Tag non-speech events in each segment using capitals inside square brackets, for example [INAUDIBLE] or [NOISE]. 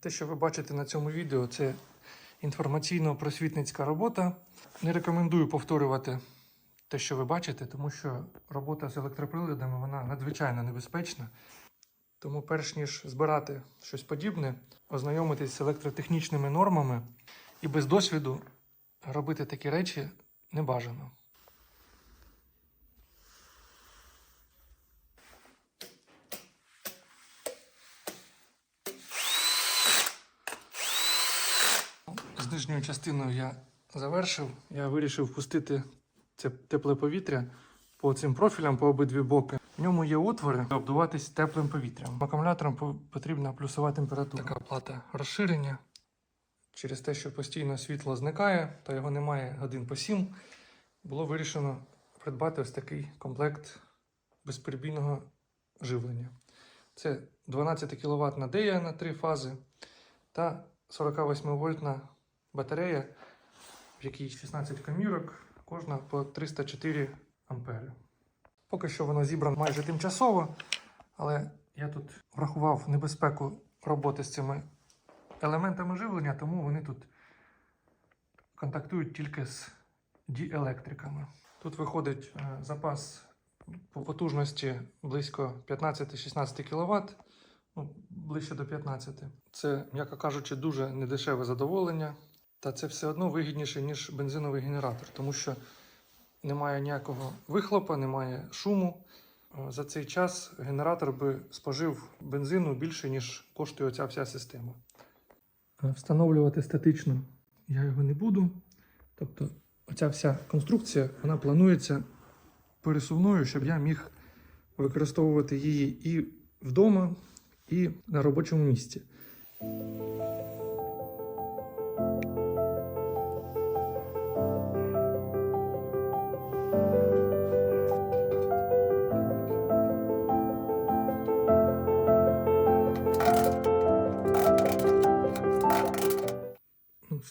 Те, що ви бачите на цьому відео, це інформаційно-просвітницька робота. Не рекомендую повторювати те, що ви бачите, тому що робота з електроприладами вона надзвичайно небезпечна. Тому, перш ніж збирати щось подібне, ознайомитись з електротехнічними нормами і без досвіду робити такі речі не бажано. Нижньою частиною я завершив. Я вирішив впустити це тепле повітря по цим профілям по обидві боки. В ньому є отвори, обдуватись теплим повітрям. Акумуляторам потрібна плюсова температура. Така плата розширення. Через те, що постійно світло зникає та його немає годин по 7, було вирішено придбати ось такий комплект безперебійного живлення. Це 12 кВт на дея на три фази та 48 вольтна батарея, в якій 16 комірок, кожна по 304 ампери. Поки що воно зібрано майже тимчасово, але я тут врахував небезпеку роботи з цими елементами живлення, тому вони тут контактують тільки з діелектриками. Тут виходить е, запас по потужності близько 15-16 кВт, ну, ближче до 15. Це, м'яко кажучи, дуже недешеве задоволення. Та це все одно вигідніше, ніж бензиновий генератор, тому що немає ніякого вихлопа, немає шуму. Е, За цей час генератор би спожив бензину більше, ніж коштує оця вся система. Е, Встановлювати статично я його не буду. Тобто, оця вся конструкція вона планується пересувною, щоб я міг використовувати її і вдома, і на робочому місці.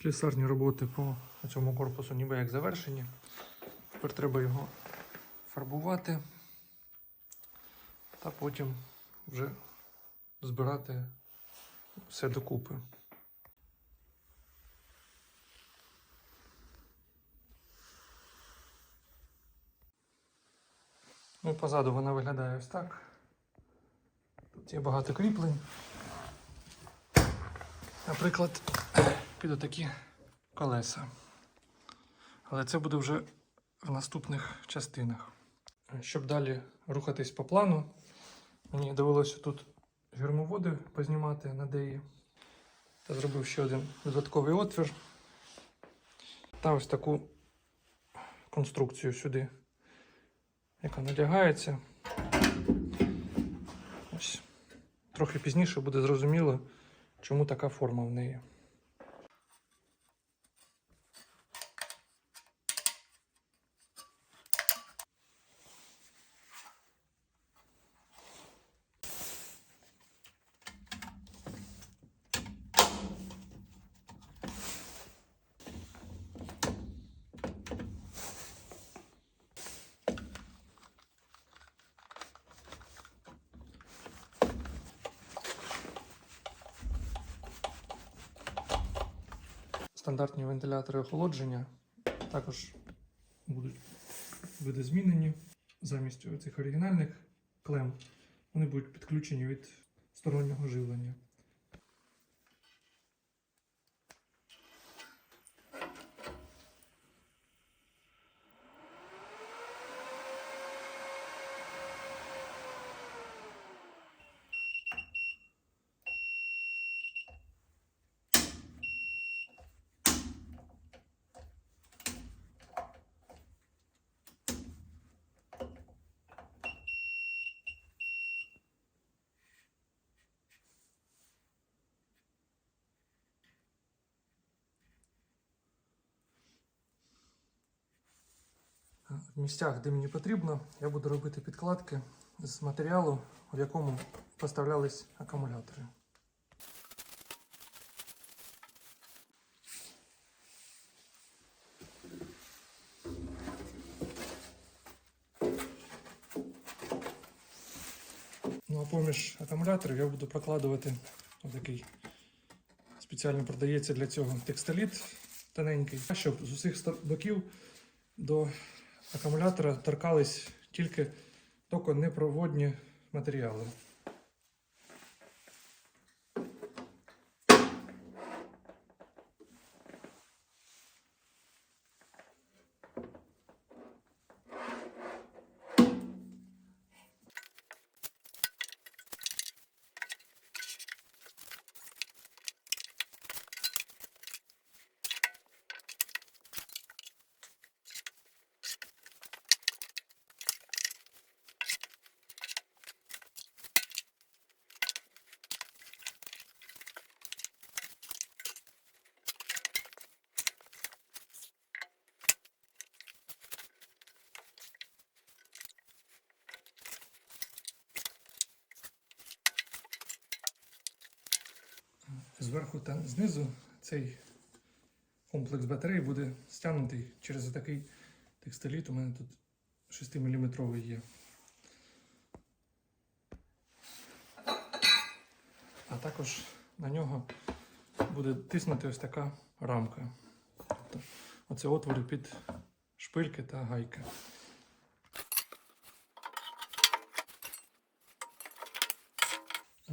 Слісарні роботи по цьому корпусу ніби як завершені. Тепер треба його фарбувати та потім вже збирати все докупи. Ну позаду вона виглядає ось так. Тут є багато кріплень. Наприклад, під отакі колеса. Але це буде вже в наступних частинах. Щоб далі рухатись по плану, мені довелося тут гермоводи познімати на деї. Та зробив ще один додатковий отвір. Та ось таку конструкцію сюди, яка надягається. Ось. Трохи пізніше буде зрозуміло, чому така форма в неї. Стандартні вентилятори охолодження також будуть видозмінені замість цих оригінальних клем. Вони будуть підключені від стороннього живлення. В місцях, де мені потрібно, я буду робити підкладки з матеріалу, в якому поставлялись акумулятори. Ну а поміж акумуляторів я буду прокладувати отакий Спеціально продається для цього текстоліт тоненький, щоб з усіх боків до акумулятора торкались тільки токонепроводні непроводні матеріали. Зверху та знизу цей комплекс батарей буде стягнутий через такий текстоліт. У мене тут 6-мм є. А також на нього буде тиснути ось така рамка. Тобто оце отвори під шпильки та гайки.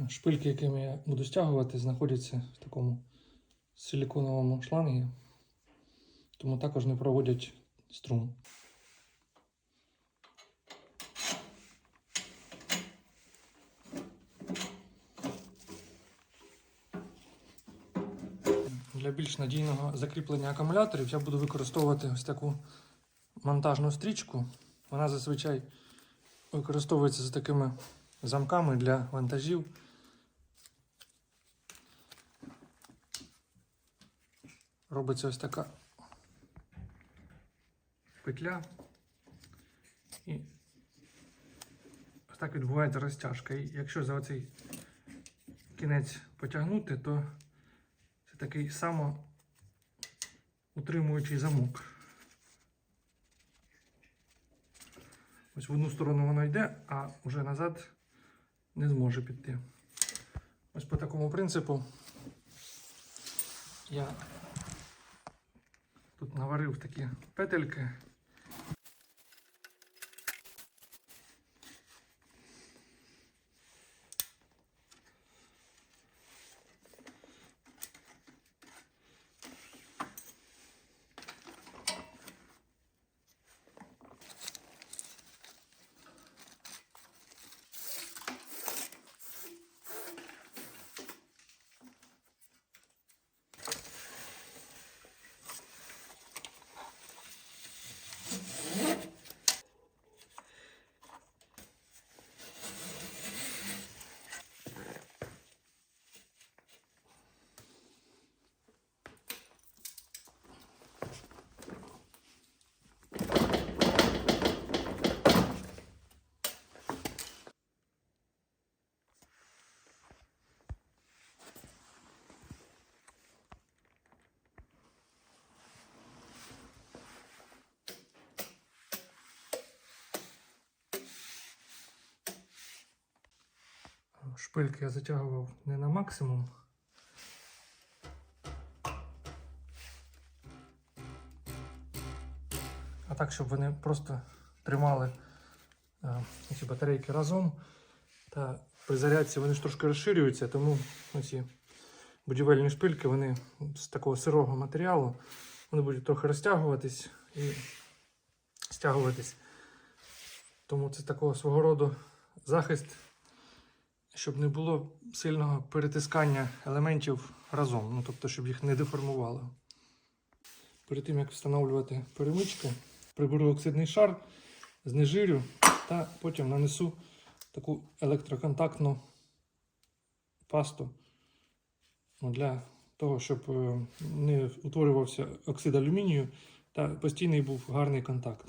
Шпильки, якими я буду стягувати, знаходяться в такому силіконовому шлангі, тому також не проводять струм. Для більш надійного закріплення акумуляторів я буду використовувати ось таку монтажну стрічку. Вона зазвичай використовується з такими замками для вантажів. Робиться ось така петля. І ось так відбувається розтяжка. І якщо за оцей кінець потягнути, то це такий само утримуючий замок. Ось в одну сторону воно йде, а вже назад не зможе піти. Ось по такому принципу я наварив такі петельки. Шпильки я затягував не на максимум. А так, щоб вони просто тримали е, ці батарейки разом. Та при зарядці вони ж трошки розширюються, тому ці будівельні шпильки вони з такого сирого матеріалу вони будуть трохи розтягуватись і стягуватись. Тому це такого свого роду захист щоб не було сильного перетискання елементів разом, ну тобто, щоб їх не деформувало. Перед тим як встановлювати перемички, приберу оксидний шар, знежирю та потім нанесу таку електроконтактну пасту ну, для того, щоб е, не утворювався оксид алюмінію та постійний був гарний контакт.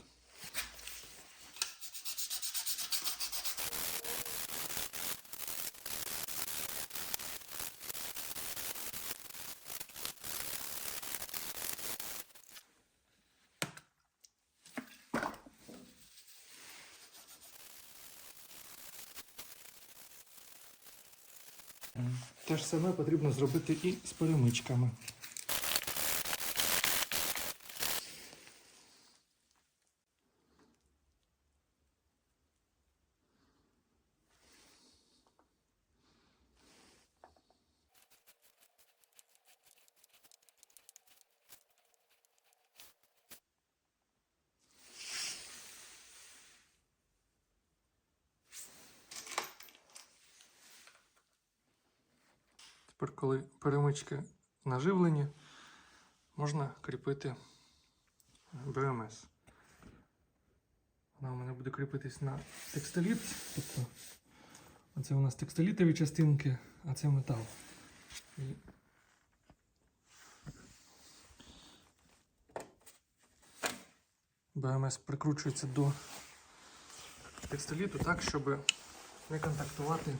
Те ж саме потрібно зробити і з перемичками. Тепер, коли перемички наживлені, можна кріпити БМС. Вона у мене буде кріпитись на текстиліт. Тобто, оце у нас текстилітові частинки, а це метал. І БМС прикручується до текстиліту так, щоб не контактувати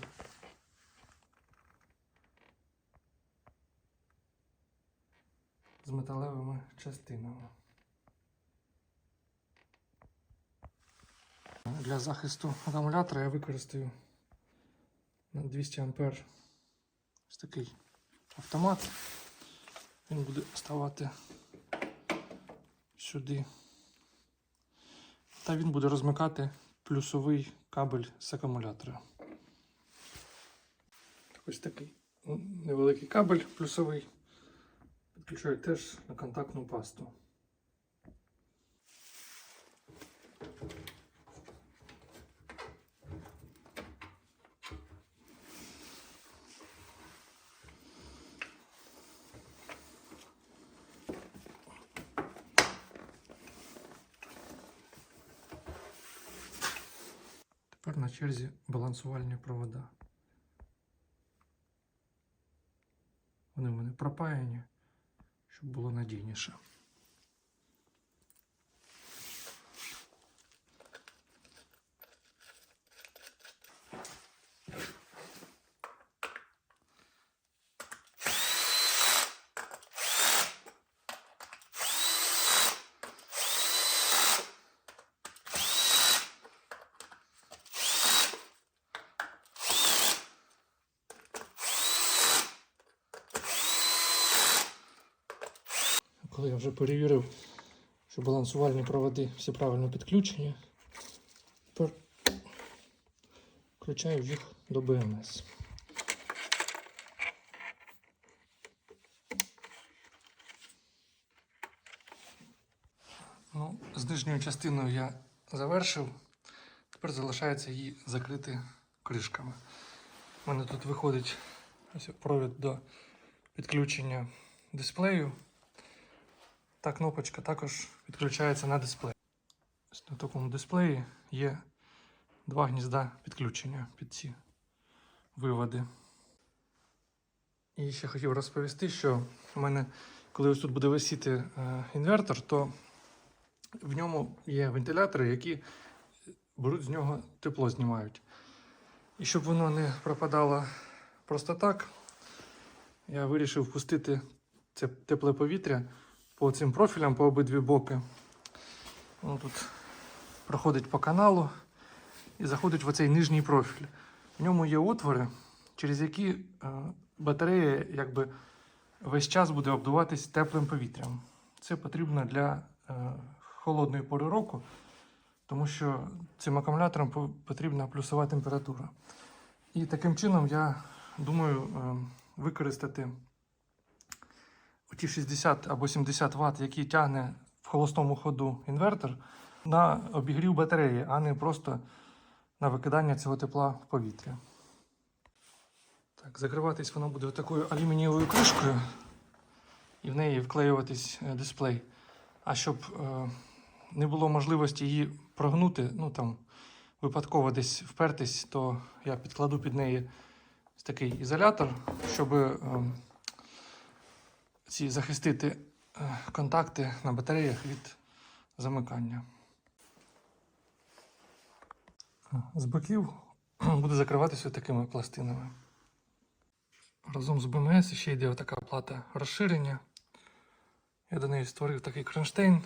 з металевими частинами. Для захисту акумулятора я використаю на 200 А ось такий автомат. Він буде ставати сюди. Та він буде розмикати плюсовий кабель з акумулятора. Ось такий невеликий кабель плюсовий. Підключаю теж на контактну пасту. Тепер на черзі балансувальні провода. Вони в мене пропаяні щоб було надійніше. Коли я вже перевірив, що балансувальні проводи всі правильно підключені, тепер включаю їх до БМС. Ну, з нижньою частиною я завершив. Тепер залишається її закрити кришками. У мене тут виходить ось провід до підключення дисплею. Та кнопочка також підключається на дисплей. На такому дисплеї є два гнізда підключення під ці виводи. І ще хотів розповісти, що у мене, коли ось тут буде висіти е, інвертор, то в ньому є вентилятори, які беруть з нього тепло знімають. І щоб воно не пропадало просто так, я вирішив впустити це тепле повітря по цим профілям по обидві боки. Воно тут проходить по каналу і заходить в оцей нижній профіль. В ньому є отвори, через які е, батарея якби весь час буде обдуватись теплим повітрям. Це потрібно для е, холодної пори року, тому що цим акумуляторам потрібна плюсова температура. І таким чином я думаю е, використати ті 60 або 70 Вт, які тягне в холостому ходу інвертор, на обігрів батареї, а не просто на викидання цього тепла в повітря. Так, закриватись воно буде такою алюмінієвою кришкою, і в неї вклеюватись е, дисплей. А щоб е, не було можливості її прогнути, ну там випадково десь впертись, то я підкладу під неї такий ізолятор, щоб е, ці захистити е, контакти на батареях від замикання. З боків [CLEARS THROAT] буде закриватися такими пластинами. Разом з БМС ще йде така плата розширення. Я до неї створив такий кронштейн.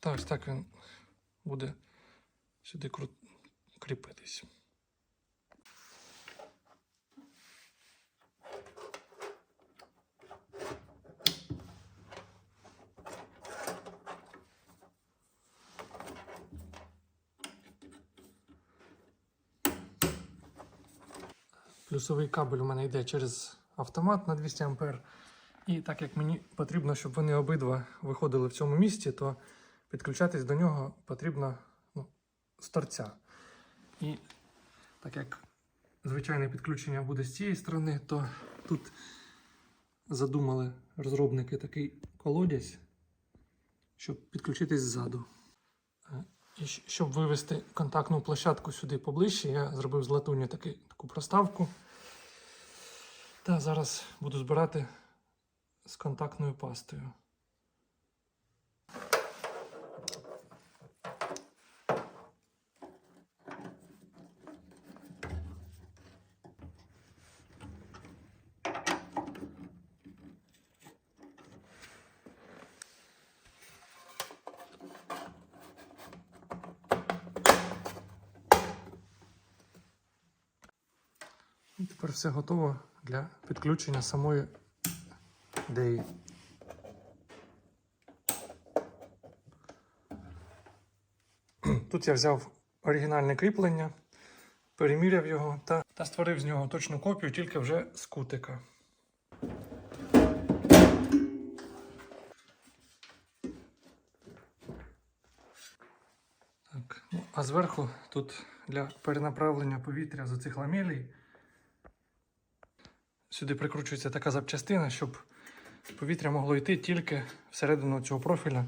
Та ось так він буде сюди кріпитись. Плюсовий кабель у мене йде через автомат на 200 А. І так як мені потрібно, щоб вони обидва виходили в цьому місці, то підключатись до нього потрібно ну, з торця. І так як звичайне підключення буде з цієї сторони, то тут задумали розробники такий колодязь, щоб підключитись ззаду. І щоб вивести контактну площадку сюди поближче, я зробив з латуні таки, таку проставку. Та зараз буду збирати з контактною пастою. І тепер все готово для підключення самої деї. Тут я взяв оригінальне кріплення, переміряв його та, та створив з нього точну копію, тільки вже з кутика. Так. Ну, а зверху тут для перенаправлення повітря з оцих ламелей сюди прикручується така запчастина, щоб повітря могло йти тільки всередину цього профіля.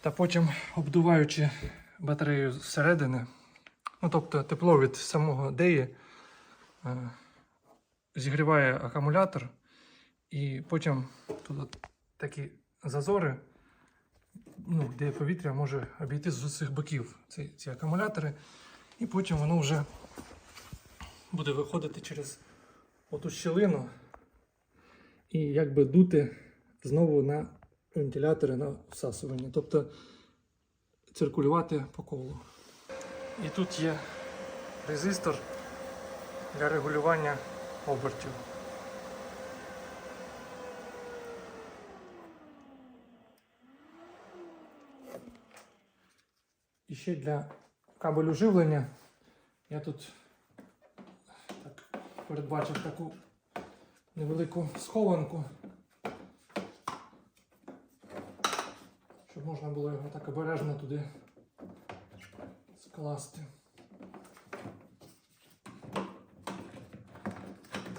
Та потім, обдуваючи батарею зсередини, ну тобто тепло від самого деї е, зігріває акумулятор, і потім тут такі зазори, ну, де повітря може обійти з усіх боків ці, ці акумулятори, і потім воно вже буде виходити через оту щілину і якби дути знову на вентилятори на всасування, тобто циркулювати по колу. І тут є резистор для регулювання обертів. І ще для кабелю живлення я тут передбачив таку невелику схованку, щоб можна було його так обережно туди скласти.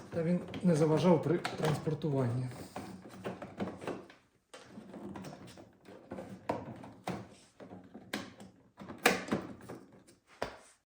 Та він не заважав при транспортуванні.